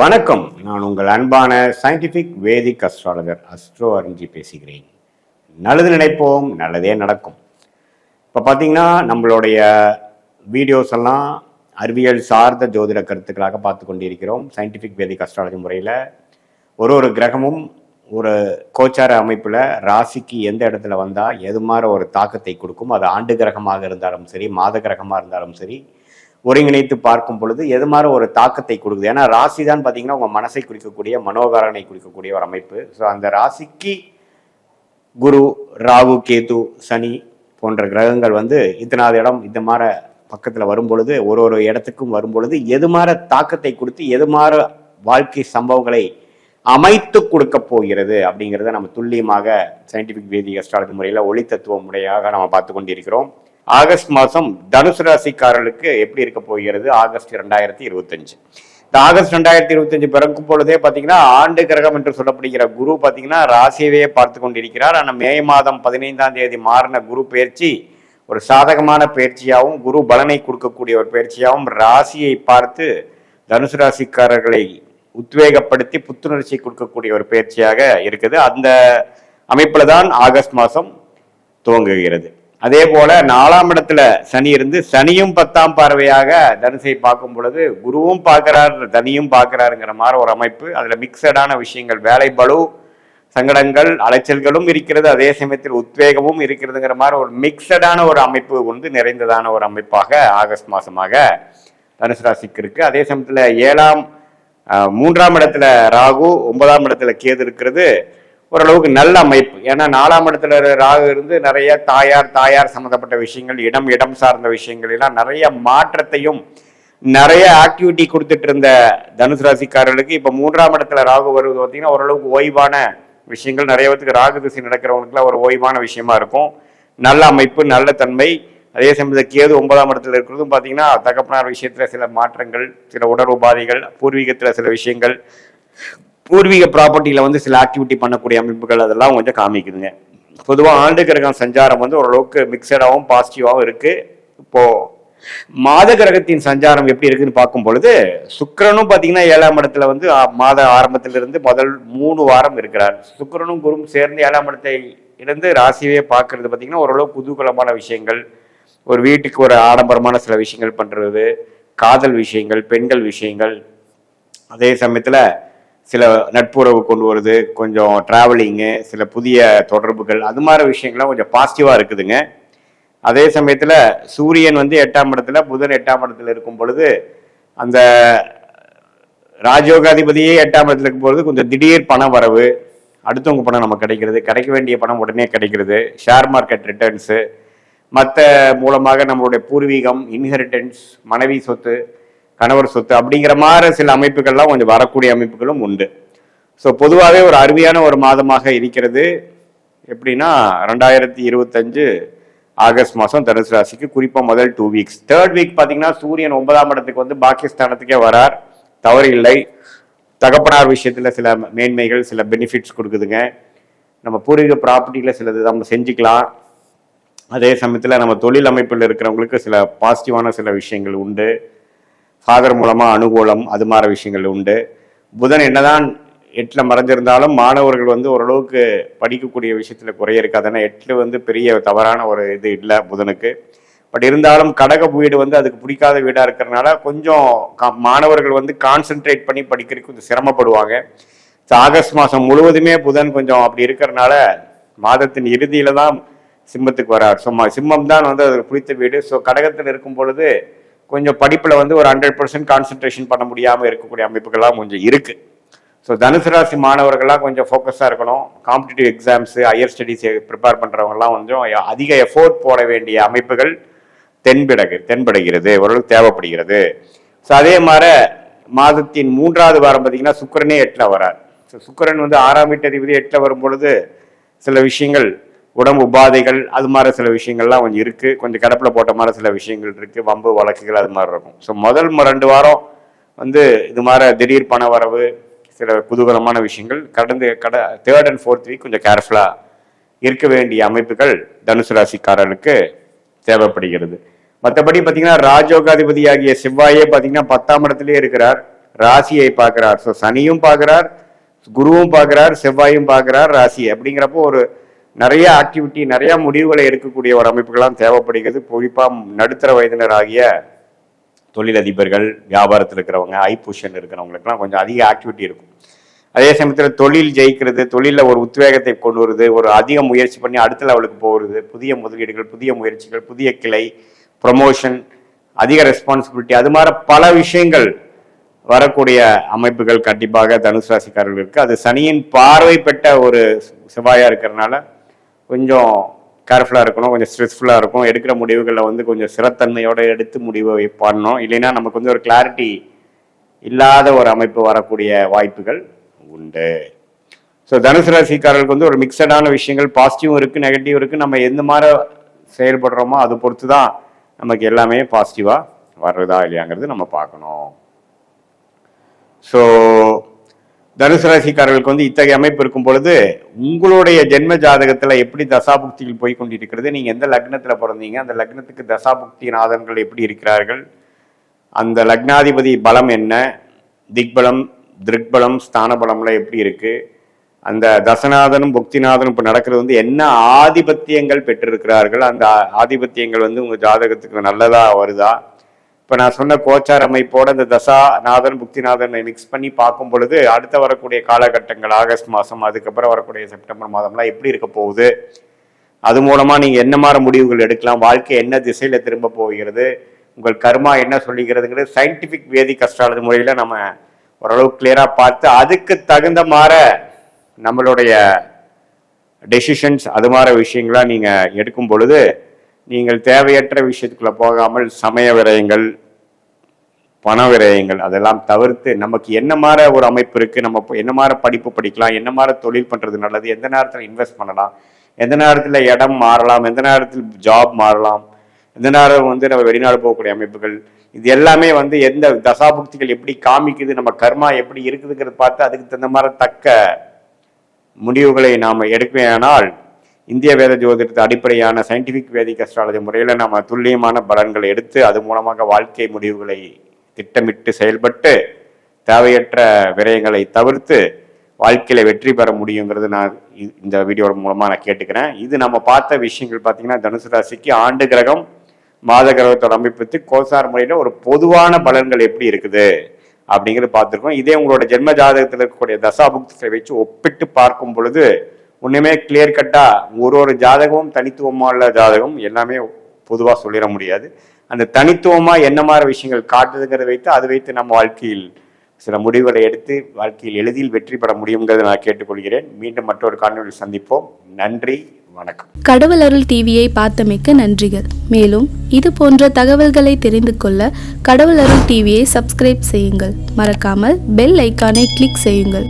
வணக்கம். நான் உங்கள் அன்பான சயின்டிஃபிக் வேதிக் அஸ்ட்ராலஜர் அஸ்ட்ரோ அறிஞ்சி பேசுகிறேன். நல்லது நினைப்போம் நல்லதே நடக்கும். இப்போ பார்த்தீங்கன்னா நம்மளுடைய வீடியோஸ் எல்லாம் அறிவியல் சார்ந்த ஜோதிட கருத்துக்களாக பார்த்து கொண்டிருக்கிறோம். சயின்டிஃபிக் வேதிக் அஸ்ட்ராலஜி முறையில் ஒரு ஒரு கிரகமும் ஒரு கோச்சார அமைப்பில் ராசிக்கு எந்த இடத்துல வந்தால் எது மாதிரி ஒரு தாக்கத்தை கொடுக்கும் அது ஆண்டு கிரகமாக இருந்தாலும் சரி மாத கிரகமாக இருந்தாலும் சரி ஒருங்கிணைத்து பார்க்கும் பொழுது எது மாதிரி ஒரு தாக்கத்தை கொடுக்குது? ஏன்னா ராசி தான் பார்த்தீங்கன்னா உங்கள் மனசை குறிக்கக்கூடிய மனோகாரனை குறிக்கக்கூடிய ஒரு அமைப்பு. ஸோ அந்த ராசிக்கு குரு ராகு கேது சனி போன்ற கிரகங்கள் வந்து இத்தனாவது இடம் இந்த மாதிரி பக்கத்தில் வரும் பொழுது ஒரு ஒரு இடத்துக்கும் வரும் பொழுது எது மாதிரி தாக்கத்தை கொடுத்து எது மாதிரி வாழ்க்கை சம்பவங்களை அமைத்து கொடுக்க போகிறது அப்படிங்கிறத நம்ம துல்லியமாக சயின்டிபிக் வேதி அஸ்ட்ராலஜி முறையில் ஒளி தத்துவ முறையாக நம்ம பார்த்து கொண்டிருக்கிறோம். ஆகஸ்ட் மாதம் தனுசு ராசிக்காரர்களுக்கு எப்படி இருக்க போகிறது? ஆகஸ்ட் ரெண்டாயிரத்தி இருபத்தஞ்சு. இந்த ஆகஸ்ட் ரெண்டாயிரத்தி இருபத்தஞ்சு பிறக்கும் பொழுதே பார்த்தீங்கன்னா ஆண்டு கிரகம் என்று சொல்லப்படுகிற குரு பார்த்தீங்கன்னா ராசியவே பார்த்து கொண்டிருக்கிறார். ஆனால் மே மாதம் பதினைந்தாம் தேதி மாறின குரு பயிற்சி ஒரு சாதகமான பயிற்சியாகவும் குரு பலனை கொடுக்கக்கூடிய ஒரு பயிற்சியாகவும் ராசியை பார்த்து தனுசு ராசிக்காரர்களை உத்வேகப்படுத்தி புத்துணர்ச்சி கொடுக்கக்கூடிய ஒரு பயிற்சியாக இருக்குது. அந்த அமைப்பில் தான் ஆகஸ்ட் மாதம் துவங்குகிறது. அதே போல நாலாம் இடத்துல சனி இருந்து சனியும் பத்தாம் பார்வையாக தனுசை பார்க்கும் பொழுது குருவும் பார்க்கிறார் தனியும் பார்க்கிறாருங்கிற மாதிரி ஒரு அமைப்பு. அதுல மிக்சடான விஷயங்கள் வேலை பளு சங்கடங்கள் அலைச்சல்களும் இருக்கிறது. அதே சமயத்தில் உத்வேகமும் இருக்கிறதுங்கிற மாதிரி ஒரு மிக்சடான ஒரு அமைப்பு வந்து நிறைந்ததான ஒரு அமைப்பாக ஆகஸ்ட் மாசமாக தனுசு ராசிக்கு இருக்கு. அதே சமயத்துல ஏழாம் மூன்றாம் இடத்துல ராகு ஒன்பதாம் இடத்துல கேது இருக்கிறது. ஓரளவுக்கு நல்ல அமைப்பு. ஏன்னா நாலாம் இடத்துல ராகு இருந்து நிறைய தாயார் தாயார் சம்மந்தப்பட்ட விஷயங்கள் இடம் இடம் சார்ந்த விஷயங்கள் எல்லாம் நிறைய மாற்றத்தையும் நிறைய ஆக்டிவிட்டி கொடுத்துட்டு இருந்த தனுசு ராசிக்காரர்களுக்கு இப்போ மூன்றாம் இடத்துல ராகு வருவது பார்த்தீங்கன்னா ஓரளவுக்கு ஓய்வான விஷயங்கள். நிறைய பேத்துக்கு ராகு திசை நடக்கிறவங்களுக்குலாம் ஒரு ஓய்வான விஷயமா இருக்கும். நல்ல அமைப்பு நல்ல தன்மை. அதே சமயத்தில் கேது ஒன்பதாம் இடத்துல இருக்கிறதும் பார்த்தீங்கன்னா தகப்பனார் விஷயத்தில் சில மாற்றங்கள் சில உடல் உபாதைகள் பூர்வீகத்தில் சில விஷயங்கள் பூர்வீக ப்ராப்பர்ட்டியில் வந்து சில ஆக்டிவிட்டி பண்ணக்கூடிய அமைப்புகள் அதெல்லாம் கொஞ்சம் காமிக்குதுங்க. பொதுவாக ஆண்டு கிரகம் சஞ்சாரம் வந்து ஓரளவுக்கு மிக்சடாகவும் பாசிட்டிவாகவும் இருக்குது இப்போது மாத கிரகத்தின் சஞ்சாரம் எப்படி இருக்குன்னு பார்க்கும் பொழுது சுக்கரனும் பார்த்தீங்கன்னா ஏழாம் இடத்துல வந்து மாத ஆரம்பத்திலிருந்து முதல் மூணு வாரம் இருக்கிறார். சுக்கரனும் குரும் சேர்ந்து ஏழாம் இடத்தை இருந்து ராசியவே பார்க்கறது பார்த்தீங்கன்னா ஓரளவு குதூகலமான விஷயங்கள். ஒரு வீட்டுக்கு ஒரு ஆடம்பரமான சில விஷயங்கள் பண்ணுறது காதல் விஷயங்கள் பெண்கள் விஷயங்கள். அதே சமயத்தில் சில நட்புறவு கொண்டு வருது கொஞ்சம் ட்ராவலிங்கு சில புதிய தொடர்புகள் அது மாதிரி விஷயங்கள்லாம் கொஞ்சம் பாசிட்டிவாக இருக்குதுங்க. அதே சமயத்தில் சூரியன் வந்து எட்டாம் இடத்துல புதன் எட்டாம் இடத்துல இருக்கும் பொழுது அந்த ராஜயோகாதிபதியே எட்டாம் இடத்துல இருக்கும் பொழுது கொஞ்சம் திடீர் பண வரவு அடுத்தவங்க பணம் நமக்கு கிடைக்கிறது கிடைக்க வேண்டிய பணம் உடனே கிடைக்கிறது ஷேர் மார்க்கெட் ரிட்டர்ன்ஸு மற்ற மூலமாக நம்மளுடைய பூர்வீகம் இன்ஹெரிட்டன்ஸ் மனைவி சொத்து கணவர் சொத்து அப்படிங்கிற மாதிரி சில அமைப்புகள்லாம் கொஞ்சம் வரக்கூடிய அமைப்புகளும் உண்டு. ஸோ பொதுவாகவே ஒரு அருமையான ஒரு மாதமாக இருக்கிறது. எப்படின்னா ரெண்டாயிரத்தி இருபத்தஞ்சு ஆகஸ்ட் மாதம் தனுசு ராசிக்கு குறிப்பாக முதல் டூ வீக்ஸ் தேர்ட் வீக் பார்த்தீங்கன்னா சூரியன் ஒன்பதாம் இடத்துக்கு வந்து பாகிஸ்தானத்துக்கே வரார். தவறு இல்லை. தகப்பனார் விஷயத்தில் சில மேன்மைகள் சில பெனிஃபிட்ஸ் கொடுக்குதுங்க. நம்ம பூர்வீக ப்ராப்பர்ட்டியில் சிலது நம்ம செஞ்சுக்கலாம். அதே சமயத்தில் நம்ம தொழில் அமைப்பில் இருக்கிறவங்களுக்கு சில பாசிட்டிவான சில விஷயங்கள் உண்டு. ஃபாதர் மூலமாக அனுகூலம் அது மாதிரி விஷயங்கள் உண்டு. புதன் என்னதான் எட்டில் மறைஞ்சிருந்தாலும் மாணவர்கள் வந்து ஓரளவுக்கு படிக்கக்கூடிய விஷயத்தில் குறைய இருக்காது. ஏன்னா எட்டில் வந்து பெரிய தவறான ஒரு இது இல்லை புதனுக்கு. பட் இருந்தாலும் கடக வீடு வந்து அதுக்கு பிடிக்காத வீடாக இருக்கிறனால கொஞ்சம் மாணவர்கள் வந்து கான்சென்ட்ரேட் பண்ணி படிக்கிறதுக்கு கொஞ்சம் சிரமப்படுவாங்க. ஆகஸ்ட் மாதம் முழுவதுமே புதன் கொஞ்சம் அப்படி இருக்கிறனால மாதத்தின் இறுதியில் தான் சிம்மத்துக்கு வரார். சும்மா சிம்மம் தான் வந்து அதுக்கு பிடித்த வீடு. ஸோ கடகத்தில் இருக்கும் பொழுது கொஞ்சம் படிப்பில் வந்து ஒரு ஹண்ட்ரட் பர்சன்ட் கான்சென்ட்ரேஷன் பண்ண முடியாமல் இருக்கக்கூடிய அமைப்புகள்லாம் கொஞ்சம் இருக்குது ஸோ தனுசு ராசி மாணவர்கள்லாம் கொஞ்சம் ஃபோக்கஸாக இருக்கணும். Competitive exams higher studies prepare பண்ணுறவங்கலாம் கொஞ்சம் அதிக எஃபோர்ட் போட வேண்டிய அமைப்புகள் தென்படுகு தென்படுகிறது. ஓரளவுக்கு தேவைப்படுகிறது. ஸோ அதே மாதிரி மாதத்தின் மூன்றாவது வாரம் பார்த்திங்கன்னா சுக்கரனே எட்டில் வரார். ஸோ சுக்கரன் வந்து ஆறாம் வீட்டு அதிபதி எட்டில் வரும் பொழுது சில விஷயங்கள் உடம்பு உபாதைகள் அது மாதிரி சில விஷயங்கள்லாம் கொஞ்சம் இருக்குது கொஞ்சம் கிடப்பில் போட்ட மாதிரி சில விஷயங்கள் இருக்குது வம்பு வழக்குகள் அது மாதிரி இருக்கும். ஸோ முதல் ரெண்டு வாரம் வந்து இது மாதிரி திடீர் பண வரவு சில குதூகலமான விஷயங்கள் கடந்து கட தேர்ட் அண்ட் ஃபோர்த் வீக் கொஞ்சம் கேர்ஃபுல்லாக இருக்க வேண்டிய அமைப்புகள் தனுசு ராசிக்காரர்களுக்கு தேவைப்படுகிறது. மற்றபடி பார்த்தீங்கன்னா ராஜோகாதிபதி ஆகிய செவ்வாயே பார்த்தீங்கன்னா பத்தாம் இடத்துலேயே இருக்கிறார். ராசியை பார்க்கிறார். ஸோ சனியும் பார்க்கிறார் குருவும் பார்க்கிறார் செவ்வாயும் பார்க்கிறார் ராசி. அப்படிங்கிறப்போ ஒரு நிறைய ஆக்டிவிட்டி நிறைய முடிவுகளை எடுக்கக்கூடிய ஒரு அமைப்புகள்லாம் தேவைப்படுகிறது. குறிப்பாக நடுத்தர வயதினர் ஆகிய தொழிலதிபர்கள் வியாபாரத்தில் இருக்கிறவங்க ஐ பொசிஷன் இருக்கிறவங்களுக்குலாம் கொஞ்சம் அதிக ஆக்டிவிட்டி இருக்கும். அதே சமயத்தில் தொழில் ஜெயிக்கிறது தொழிலில் ஒரு உத்வேகத்தை கொண்டு வருது ஒரு அதிக முயற்சி பண்ணி அடுத்த லெவலுக்கு போகிறது புதிய முதலீடுகள் புதிய முயற்சிகள் புதிய கிளை ப்ரொமோஷன் அதிக ரெஸ்பான்சிபிலிட்டி அது மாதிரி பல விஷயங்கள் வரக்கூடிய அமைப்புகள் கண்டிப்பாக தனுசு ராசிக்காரர்களுக்கு. அது சனியின் பார்வை பெற்ற ஒரு செவ்வாயாக இருக்கிறதுனால கொஞ்சம் கேர்ஃபுல்லாக இருக்கணும் கொஞ்சம் ஸ்ட்ரெஸ்ஃபுல்லாக இருக்கும் எடுக்கிற முடிவுகளில் வந்து கொஞ்சம் சிறத்தன்மையோடு எடுத்து முடிவை பண்ணணும். இல்லைன்னா நமக்கு வந்து ஒரு கிளாரிட்டி இல்லாத ஒரு அமைப்பு வரக்கூடிய வாய்ப்புகள் உண்டு. ஸோ தனுசு ராசிக்காரர்களுக்கு வந்து ஒரு மிக்சடான விஷயங்கள் பாசிட்டிவும் இருக்குது நெகட்டிவ் இருக்குது நம்ம எந்த மாதிரி செயல்படுறோமோ அதை பொறுத்து தான் நமக்கு எல்லாமே பாசிட்டிவாக வர்றதா இல்லையாங்கிறது நம்ம பார்க்கணும். ஸோ தனுசு ராசிக்காரர்களுக்கு வந்து இத்தகைய அமைப்பு இருக்கும் பொழுது உங்களுடைய ஜென்ம ஜாதகத்தில் எப்படி தசாபுக்திகள் போய் கொண்டிருக்கிறது நீங்கள் எந்த லக்னத்தில் பிறந்தீங்க அந்த லக்னத்துக்கு தசாபுக்தி நாதன்கள் எப்படி இருக்கிறார்கள் அந்த லக்னாதிபதி பலம் என்ன திக்பலம் திருக்பலம் ஸ்தான பலம்லாம் எப்படி இருக்குது அந்த தசநாதனும் புக்திநாதனும் இப்போ நடக்கிறது வந்து என்ன ஆதிபத்தியங்கள் பெற்றிருக்கிறார்கள் அந்த ஆதிபத்தியங்கள் வந்து உங்கள் ஜாதகத்துக்கு நல்லதாக வருதா இப்போ நான் சொன்ன கோச்சார் அமைப்போட இந்த தசா நாதன் புக்திநாதனை மிக்ஸ் பண்ணி பார்க்கும் பொழுது அடுத்த வரக்கூடிய காலகட்டங்கள் ஆகஸ்ட் மாதம் அதுக்கப்புறம் வரக்கூடிய செப்டம்பர் மாதம்லாம் எப்படி இருக்க போகுது? அது மூலமாக நீங்கள் என்ன மாதிரி முடிவுகள் எடுக்கலாம்? வாழ்க்கை என்ன திசையில் திரும்ப போகிறது? உங்கள் கர்மா என்ன சொல்லிக்கிறதுங்கிறது சயின்டிஃபிக் வேதிக் அஸ்ட்ராலஜி முறையில் நம்ம ஓரளவு கிளியராக பார்த்து அதுக்கு தகுந்த மாற நம்மளுடைய டெசிஷன்ஸ் அது மாதிரி விஷயங்களாக நீங்கள் எடுக்கும் பொழுது நீங்கள் தேவையற்ற விஷயத்துக்குள்ள போகாமல் சமய விரயங்கள் பண விரயங்கள் அதெல்லாம் தவிர்த்து நமக்கு என்ன மாதிரி ஒரு அமைப்பு இருக்குது நம்ம இப்போ என்ன மாதிரி படிப்பு படிக்கலாம் என்ன மாதிரி தொழில் பண்ணுறது நல்லது எந்த நேரத்தில் இன்வெஸ்ட் பண்ணலாம் எந்த நேரத்தில் இடம் மாறலாம் எந்த நேரத்தில் ஜாப் மாறலாம் எந்த நேரம் வந்து நம்ம வெளிநாடு போகக்கூடிய அமைப்புகள் இது எல்லாமே வந்து எந்த தசாபுக்திகள் எப்படி காமிக்குது நம்ம கர்மா எப்படி இருக்குதுங்கிறது பார்த்து அதுக்கு தகுந்த மாதிரி தக்க முடிவுகளை நாம் எடுக்கவேனால் இந்திய வேத ஜோதிடத்தை அடிப்படையான சயின்டிஃபிக் வேதிக் அஸ்ட்ராலஜி முறையில் நம்ம துல்லியமான பலன்களை எடுத்து அது மூலமாக வாழ்க்கை முடிவுகளை திட்டமிட்டு செயல்பட்டு தேவையற்ற விரயங்களை தவிர்த்து வாழ்க்கையில் வெற்றி பெற முடியுங்கிறது நான் இந்த வீடியோ மூலமாக நான் கேட்டுக்கிறேன். இது நம்ம பார்த்த விஷயங்கள் பார்த்தீங்கன்னா தனுசு ராசிக்கு ஆண்டு கிரகம் மாத கிரகத்தோட அமைப்புக்கு கோசார் முறையில் ஒரு பொதுவான பலன்கள் எப்படி இருக்குது அப்படிங்கிறது பார்த்துருக்கோம். இதே உங்களோட ஜென்ம ஜாதகத்தில் இருக்கக்கூடிய தசாபுக்திகளை வச்சு ஒப்பிட்டு பார்க்கும் பொழுது ஒன்றுமே கிளியர் கட்டா ஒரு ஒரு ஜாதகமும் தனித்துவமா உள்ள ஜாதகம் எல்லாமே பொதுவாக சொல்லிட முடியாது. அந்த தனித்துவமா என்ன மாதிரி விஷயங்கள் காட்டுதுங்கிறத வைத்து அதை வைத்து நம்ம வாழ்க்கையில் சில முடிவுகளை எடுத்து வாழ்க்கையில் எளிதில் வெற்றி பெற முடியுங்கிறத நான் கேட்டுக்கொள்கிறேன். மீண்டும் மற்றொரு காணொலியில் சந்திப்போம். நன்றி வணக்கம். கடவுள் அருள் டிவியை பார்த்தமைக்கு நன்றிகள். மேலும் இது போன்ற தகவல்களை தெரிந்து கொள்ள கடவுள் அருள் டிவியை சப்ஸ்கிரைப் செய்யுங்கள். மறக்காமல் பெல் ஐக்கானை கிளிக் செய்யுங்கள்.